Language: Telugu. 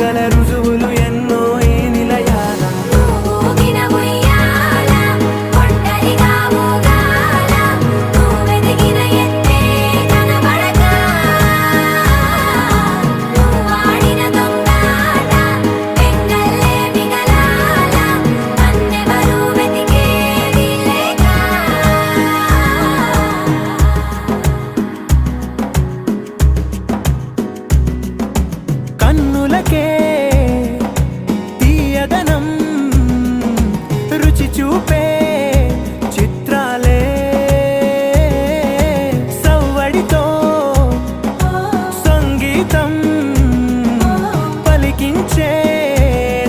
galer నాకే తీయదనం రుచి చూపే